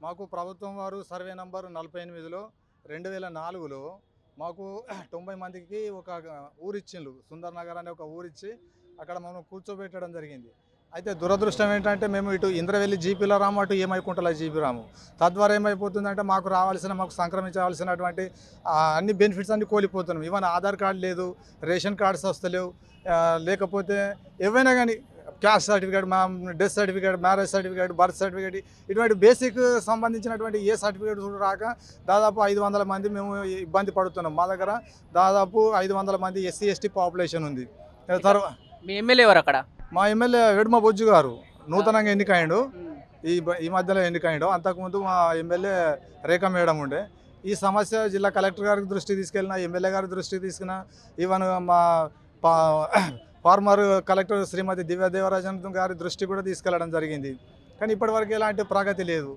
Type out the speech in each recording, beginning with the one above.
మాకు ప్రభుత్వం వారు సర్వే నంబర్ నలభై ఎనిమిదిలో రెండు వేల నాలుగులో మాకు తొంభై మందికి ఒక ఊరిచ్చిండ్రు. సుందర్ నగర్ అనే ఒక ఊరిచ్చి అక్కడ మనం కూర్చోబెట్టడం జరిగింది. అయితే దురదృష్టం ఏంటంటే మేము ఇటు ఇంద్రవెల్లి జీపీలో రాము అటు ఏమైకుంటలా జీపీ రాము. తద్వారా ఏమైపోతుందంటే మాకు రావాల్సిన మాకు సంక్రమించవలసినటువంటి అన్ని బెనిఫిట్స్ అన్ని కోల్పోతున్నాం. ఈవెన్ ఆధార్ కార్డు లేదు రేషన్ కార్డ్స్ వస్తలేవు లేకపోతే ఏవైనా కానీ క్యాస్ట్ సర్టిఫికేట్ మా death certificate marriage certificate birth certificate ఇటువంటి బేసిక్ సంబంధించినటువంటి ఏ సర్టిఫికేట్ రాక దాదాపు ఐదు వందల మంది మేము ఇబ్బంది పడుతున్నాం. మా దగ్గర దాదాపు ఐదు వందల మంది ఎస్సీ ఎస్టీ పాపులేషన్ ఉంది. తర్వాత మీ ఎమ్మెల్యే ఎవరు అక్కడ? మా ఎమ్మెల్యే వెడుమ బొజ్జు గారు. నూతనంగా ఎన్నికైండు. ఈ ఈ మధ్యలో ఎన్నికైండు. అంతకుముందు మా ఎమ్మెల్యే రేఖ మేడం ఉండే. ఈ సమస్య జిల్లా కలెక్టర్ గారికి దృష్టికి తీసుకెళ్ళిన ఎమ్మెల్యే గారి దృష్టికి తీసుకున్న ఈవెన్ మా ఫార్మర్ కలెక్టర్ శ్రీమతి దివ్యదేవరాజన్ గారి దృష్టి కూడా తీసుకెళ్ళడం జరిగింది. కానీ ఇప్పటివరకు ఎలాంటి ప్రగతి లేదు.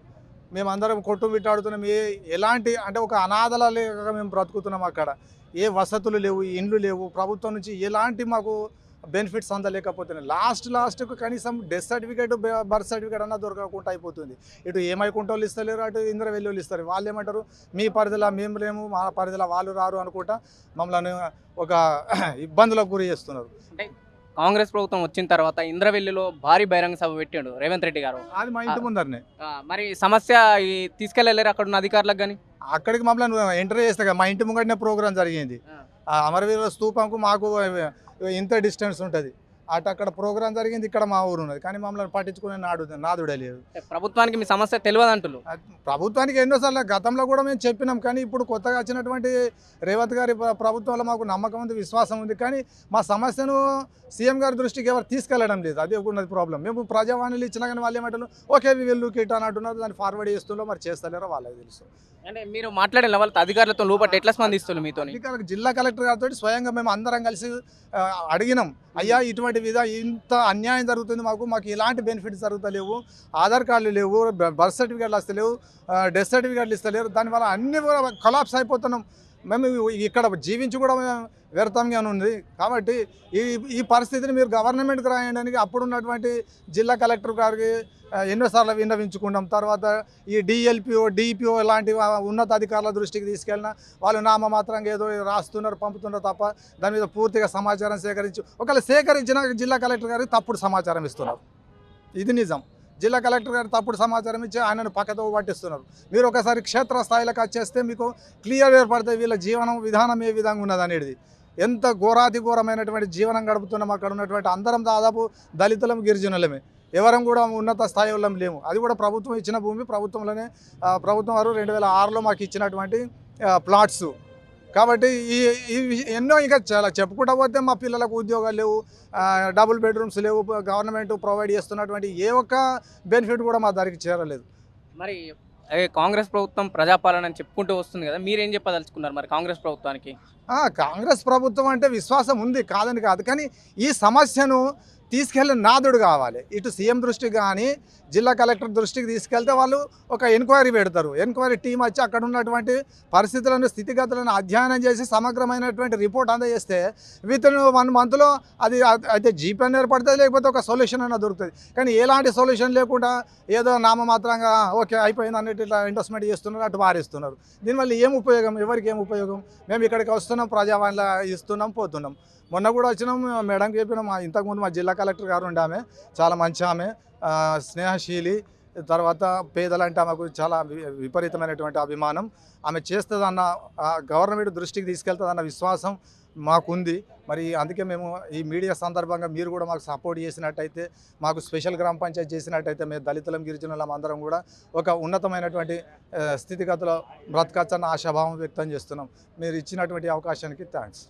మేమందరం కొట్టుమిట్టాడుతున్నాం ఏ ఎలాంటి అంటే ఒక అనాథల లేక మేము బ్రతుకుతున్నాం అక్కడ. ఏ వసతులు లేవు ఇండ్లు లేవు. ప్రభుత్వం నుంచి ఎలాంటి మాకు బెనిఫిట్స్ అందలేకపోతున్నాయి లాస్ట్ లాస్ట్కు కనీసం డెత్ సర్టిఫికేట్ బర్త్ సర్టిఫికేట్ అన్నా దొరకకుండా అయిపోతుంది. ఇటు ఏమైకుంటోళ్ళు ఇస్తలేరు అటు ఇంద్ర వెల్లుల్లి ఇస్తారు. వాళ్ళు ఏమంటారు మీ పరిధిలో మేము లేము మా పరిధిలో వాళ్ళు రారు అనుకుంటా మమ్మల్ని ఒక ఇబ్బందులకు గురి చేస్తున్నారు. కాంగ్రెస్ ప్రభుత్వం వచ్చిన తర్వాత ఇంద్రవెల్లిలో భారీ బహిరంగ సభ పెట్టాడు రేవంత్ రెడ్డి గారు. అది మా ఇంటి ముందరనే. మరి సమస్య తీసుకెళ్ళలేరు అక్కడ ఉన్న అధికారులకు కానీ అక్కడికి మమ్మల్ని ఎంటర్ చేస్తే కదా, మా ఇంటి ముంగటనే ప్రోగ్రామ్ జరిగింది. అమరవీరుల స్తూపంకు మాకు ఇంత డిస్టెన్స్ ఉంటుంది. అటు అక్కడ ప్రోగ్రామ్ జరిగింది ఇక్కడ మా ఊరు ఉన్నది కానీ మమ్మల్ని పట్టించుకునే నాడు నాదుడే లేదు. ప్రభుత్వానికి మీ సమస్య తెలియదు అంటున్నారు ప్రభుత్వానికి ఎన్నోసార్లు గతంలో కూడా మేము చెప్పినాం కానీ ఇప్పుడు కొత్తగా వచ్చినటువంటి రేవంత్ గారి ప్ర- ప్రభుత్వంలో మాకు నమ్మకం ఉంది విశ్వాసం ఉంది. కానీ మా సమస్యను సీఎం గారి దృష్టికి ఎవరు తీసుకెళ్ళడం లేదు. అది ఉన్నది ప్రాబ్లం మేము ప్రజావాణిలు ఇచ్చినా కానీ వాళ్ళు ఏమంటారు okay we will look it అని అంటున్నారు దాన్ని ఫార్వర్డ్ చేస్తుందో మరి చేస్తలేరో వాళ్ళకి తెలుసు. అంటే మీరు మాట్లాడిన వాళ్ళతో అధికారులతో లోపల ఎట్లా స్పందిస్తున్నారు మీతో జిల్లా కలెక్టర్ గారితో స్వయంగా మేము అందరం కలిసి అడిగినాం. అయ్యా ఇటువంటి విధ ఇంత అన్యాయం జరుగుతుంది మాకు మాకు ఎలాంటి బెనిఫిట్స్ జరుగుతలేవు ఆధార్ కార్డులు లేవు బర్త్ సర్టిఫికేట్లు వస్తలేవు డెత్ సర్టిఫికేట్లు ఇస్తలేరు దానివల్ల అన్ని కూడా కొలాప్స్ అయిపోతున్నాం. మేము ఇక్కడ జీవించి కూడా మేము వ్యర్థంగా ఉంది కాబట్టి ఈ ఈ పరిస్థితిని మీరు గవర్నమెంట్కి రాయడానికి అప్పుడున్నటువంటి జిల్లా కలెక్టర్ గారికి ఎన్నోసార్లు విన్నవించుకున్నాం. తర్వాత ఈ డిఎల్పిఓ డిపిఓ లాంటి ఉన్నతాధికారుల ఉన్నత అధికారుల దృష్టికి తీసుకెళ్ళిన వాళ్ళు నామమాత్రంగా ఏదో రాస్తున్నారు పంపుతున్నారు తప్ప దాని మీద పూర్తిగా సమాచారం సేకరించి ఒకవేళ సేకరించిన జిల్లా కలెక్టర్ గారికి తప్పుడు సమాచారం ఇస్తున్నారు. ఇది నిజం. జిల్లా కలెక్టర్ గారు తప్పుడు సమాచారం ఇచ్చి ఆయనను పక్కతో పట్టిస్తున్నారు. మీరు ఒకసారి క్షేత్రస్థాయిలోకి వచ్చేస్తే మీకు క్లియర్ ఏర్పడతాయి వీళ్ళ జీవనం విధానం ఏ విధంగా ఉన్నది అనేది ఎంత ఘోరాతి ఘోరమైనటువంటి జీవనం గడుపుతున్నాం అక్కడ ఉన్నటువంటి అందరం దాదాపు దళితులం గిరిజనులమే. ఎవరం కూడా ఉన్నత స్థాయి వాళ్ళం లేము. అది కూడా ప్రభుత్వం ఇచ్చిన భూమి ప్రభుత్వంలోనే ప్రభుత్వం వారు రెండు వేల ఆరులో మాకు ఇచ్చినటువంటి ప్లాట్స్ కాబట్టి ఈ ఈ ఎన్నో ఇంకా చాలా చెప్పుకుంటా పోతే మా పిల్లలకు ఉద్యోగాలు లేవు డబుల్ బెడ్రూమ్స్ లేవు గవర్నమెంట్ ప్రొవైడ్ చేస్తున్నటువంటి ఏ ఒక్క బెనిఫిట్ కూడా మా దారికి చేరలేదు. మరి కాంగ్రెస్ ప్రభుత్వం ప్రజాపాలన అని చెప్పుకుంటూ వస్తుంది కదా మీరేం చెప్పదలుచుకున్నారు మరి కాంగ్రెస్ ప్రభుత్వానికి? కాంగ్రెస్ ప్రభుత్వం అంటే విశ్వాసం ఉంది కాదని కాదు. కానీ ఈ సమస్యను తీసుకెళ్ళిన నాదుడు కావాలి. ఇటు సీఎం దృష్టికి కానీ జిల్లా కలెక్టర్ దృష్టికి తీసుకెళ్తే వాళ్ళు ఒక ఎంక్వైరీ పెడతారు. ఎంక్వైరీ టీం వచ్చి అక్కడ ఉన్నటువంటి పరిస్థితులను స్థితిగతులను అధ్యయనం చేసి సమగ్రమైనటువంటి రిపోర్ట్ అందజేస్తే విత్ ఇన్ వన్ మంత్లో అది అయితే జీపీఎన్ ఏర్పడుతుంది లేకపోతే ఒక సొల్యూషన్ అన్న దొరుకుతుంది. కానీ ఎలాంటి సొల్యూషన్ లేకుండా ఏదో నామమాత్రంగా ఓకే అయిపోయింది అన్నట్టు ఇట్లా ఇంట్రెస్ట్మెంట్ చేస్తున్నారు అటు వారిస్తున్నారు దీనివల్ల ఏం ఉపయోగం? ఎవరికి ఏం ఉపయోగం? మేము ఇక్కడికి వస్తున్నాం ప్రజావాణిలో ఇస్తున్నాం పోతున్నాం. మొన్న కూడా వచ్చినాం మేడంకి చెప్పినాం మా ఇంతకుముందు మా జిల్లా కలెక్టర్ గారు ఉండే ఆమె చాలా మంచి ఆమె స్నేహశీలి తర్వాత పేదలంటే ఆమెకు చాలా వి- విపరీతమైనటువంటి అభిమానం. ఆమె చేస్తుందన్న గవర్నమెంట్ దృష్టికి తీసుకెళ్తుందన్న విశ్వాసం మాకుంది. మరి అందుకే మేము ఈ మీడియా సందర్భంగా మీరు కూడా మాకు సపోర్ట్ చేసినట్టయితే మాకు స్పెషల్ గ్రామ పంచాయతీ చేసినట్టయితే మేము దళితులం గిరిజనులం అందరం కూడా ఒక ఉన్నతమైనటువంటి ఆ, స్థితిగతుల బ్రతకచ్చన్న ఆశాభావం వ్యక్తం చేస్తున్నాం. మీరు ఇచ్చినటువంటి అవకాశానికి థ్యాంక్స్.